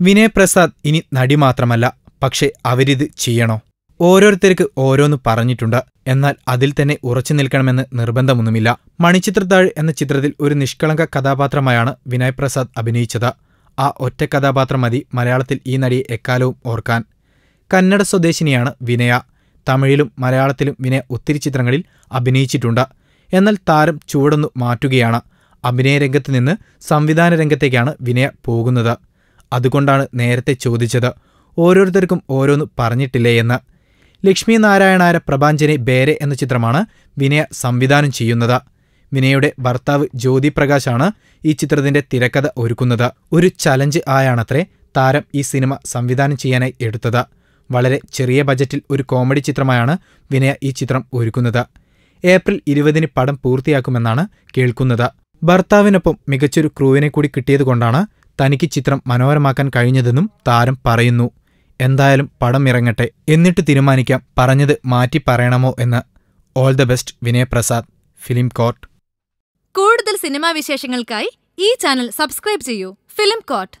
വിനയ് പ്രസാദ് ഇനി നടി മാത്രമല്ല പക്ഷെ അവരിത് ചെയ്യണോ? ഓരോരുത്തർക്ക് ഓരോന്ന് പറഞ്ഞിട്ടുണ്ട് എന്നാൽ അതിൽ തന്നെ ഉറച്ചു നിൽക്കണമെന്ന് നിർബന്ധമൊന്നുമില്ല. മണിച്ചിത്രത്താഴ് എന്ന ചിത്രത്തിൽ ഒരു നിഷ്കളങ്ക കഥാപാത്രമായാണ് വിനയ് പ്രസാദ് അഭിനയിച്ചത്. ആ ഒറ്റ കഥാപാത്രം മതി മലയാളത്തിൽ ഈ നടിയെ എക്കാലവും ഓർക്കാൻ. കന്നഡ സ്വദേശിനിയാണ് വിനയ. തമിഴിലും മലയാളത്തിലും വിനയ ഒത്തിരി ചിത്രങ്ങളിൽ അഭിനയിച്ചിട്ടുണ്ട്. എന്നാൽ താരം ചുവടൊന്നു മാറ്റുകയാണ്. അഭിനയ രംഗത്ത് നിന്ന് സംവിധാന രംഗത്തേക്കാണ് വിനയ പോകുന്നത്. അതുകൊണ്ടാണ് നേരത്തെ ചോദിച്ചത് ഓരോരുത്തർക്കും ഓരോന്ന് പറഞ്ഞിട്ടില്ലേ എന്ന്. ലക്ഷ്മി നാരായണാര പ്രഭാഞ്ജനെ ബേരെ എന്ന ചിത്രമാണ് വിനയ സംവിധാനം ചെയ്യുന്നത്. വിനയുടെ ഭർത്താവ് ജ്യോതി പ്രകാശാണ് ഈ ചിത്രത്തിന്റെ തിരക്കഥ ഒരുക്കുന്നത്. ഒരു ചലഞ്ച് ആയാണത്രേ താരം ഈ സിനിമ സംവിധാനം ചെയ്യാനായി എടുത്തത്. വളരെ ചെറിയ ബജറ്റിൽ ഒരു കോമഡി ചിത്രമായാണ് വിനയ ഈ ചിത്രം ഒരുക്കുന്നത്. ഏപ്രിൽ ഇരുപതിന് പടം പൂർത്തിയാക്കുമെന്നാണ് കേൾക്കുന്നത്. ഭർത്താവിനൊപ്പം മികച്ചൊരു ക്രൂവിനെ കൂടി കിട്ടിയതുകൊണ്ടാണ് തനിക്ക് ചിത്രം മനോഹരമാക്കാൻ കഴിഞ്ഞതെന്നും താരം പറയുന്നു. എന്തായാലും പടം ഇറങ്ങട്ടെ എന്നിട്ട് തീരുമാനിക്കാം പറഞ്ഞത് മാറ്റി പറയണമോ എന്ന്. All the best Vinayaprasad film court. കൂടുതൽ സിനിമാ വിശേഷങ്ങൾക്കായി ഈ ചാനൽ സബ്സ്ക്രൈബ് ചെയ്യൂ. Film court